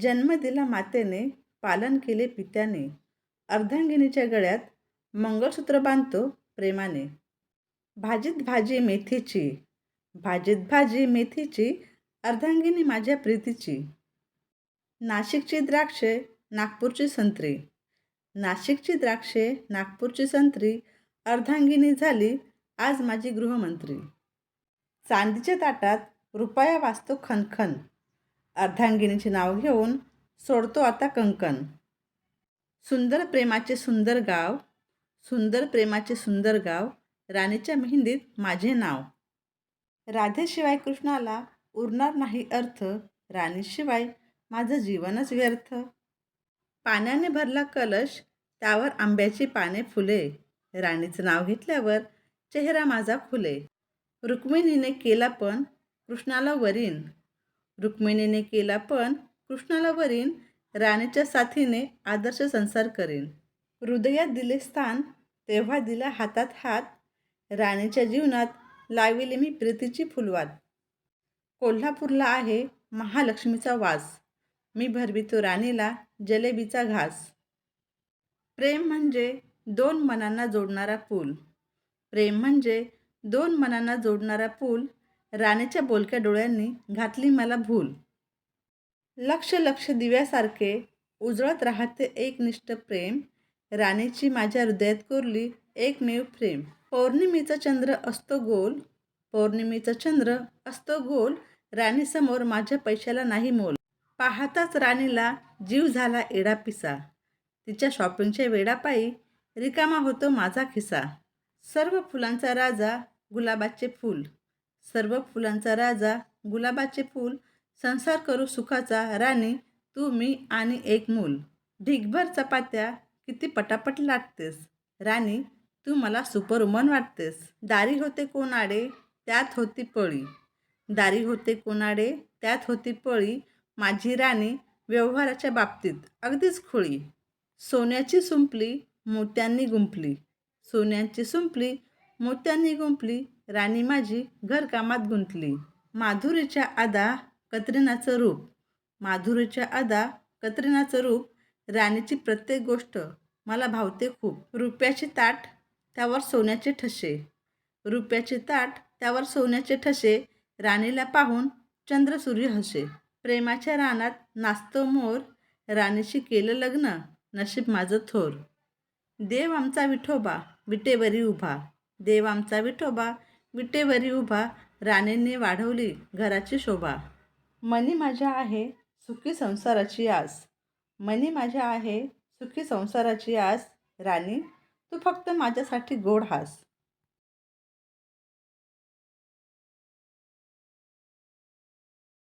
जन्म दिला मातेने पालन केले पित्याने अर्धांगिनीच्या गळ्यात मंगळसूत्र बांधतो प्रेमाने. भाजीत भाजी मेथीची भाजीत भाजी मेथीची अर्धांगिनी माझ्या प्रीतीची. नाशिकची द्राक्षे नागपूरची संत्री. नाशिकची द्राक्षे नागपूरची संत्री अर्धांगिनी झाली आज माझी गृहमंत्री. चांदीच्या ताटात रुपया वाचतो खनखन. अर्धांगिनीचे नाव घेऊन सोडतो आता कंकण. सुंदर प्रेमाचे सुंदर गाव सुंदर प्रेमाचे सुंदर गाव राणीच्या मेहंदीत माझे नाव. राधेशिवाय कृष्णाला उरणार नाही अर्थ राणीशिवाय माझं जीवनच व्यर्थ. पाण्याने भरला कलश त्यावर आंब्याची पाने फुले. राणीचं नाव घेतल्यावर चेहरा माझा खुले. रुक्मिणीने केला पण कृष्णाला वरीन. रुक्मिणीने केला पण कृष्णाला वरीन राणीच्या साथीने आदर्श संसार करीन. हृदयात दिले स्थान तेव्हा दिला हातात हात. राणीच्या जीवनात लाविले मी प्रीतीची फुलवात. कोल्हापूरला आहे महालक्ष्मीचा वास. मी भरवितो राणीला जलेबीचा घास. प्रेम म्हणजे दोन मनांना जोडणारा पूल. प्रेम म्हणजे दोन मनांना जोडणारा पूल राणीच्या बोलक्या डोळ्यांनी घातली मला भूल. लक्ष लक्ष दिव्यासारखे उजळत राहते एकनिष्ठ प्रेम. राणीची माझ्या हृदयात कोरली एकमेव प्रेम. पौर्णिमेचा चंद्र असतो गोल. पौर्णिमेचा चंद्र असतो गोल. राणीसमोर माझ्या पैशाला नाही मोल. पाहताच राणीला जीव झाला एडा पिसा. तिच्या शॉपिंगच्या वेडापायी रिकामा होतो माझा खिसा. सर्व फुलांचा राजा गुलाबाचे फूल. सर्व फुलांचा राजा गुलाबाचे फूल संसार करू सुखाचा राणी तू मी आणि एक मूल. ढिगभर चपात्या किती पटापट लाटतेस. राणी तू मला सुपरवुमन वाटतेस. दारी होते कोणाडे त्यात होती पळी. दारी होते कोणाडे त्यात होती पळी. माझी राणी व्यवहाराच्या बाबतीत अगदीच खुळी. सोन्याची सुंपली मोत्यांनी गुंपली. सोन्याची सुंपली मोत्यांनी गुंपली राणी माझी घरकामात गुंतली. माधुरीच्या आदा कत्रिनाचं रूप. माधुरीच्या आदा कत्रिनाचं रूप राणीची प्रत्येक गोष्ट मला भावते खूप. रुपयाचे ताट त्यावर सोन्याचे ठसे. रुपयाचे ताट त्यावर सोन्याचे ठसे राणीला पाहून चंद्रसूर्य हसे. प्रेमाच्या रानात नाचतो मोर राणीशी केलं लग्न नशीब माझं थोर. देव आमचा विठोबा विटेवरी उभा. देव आमचा विठोबा विटेवरी उभा राणेंनी वाढवली घराची शोभा. मनी माझ्या आहे सुखी संसाराची आस. मनी माझ्या आहे सुखी संसाराची आस राणी. तू फक्त माझ्यासाठी गोड हास.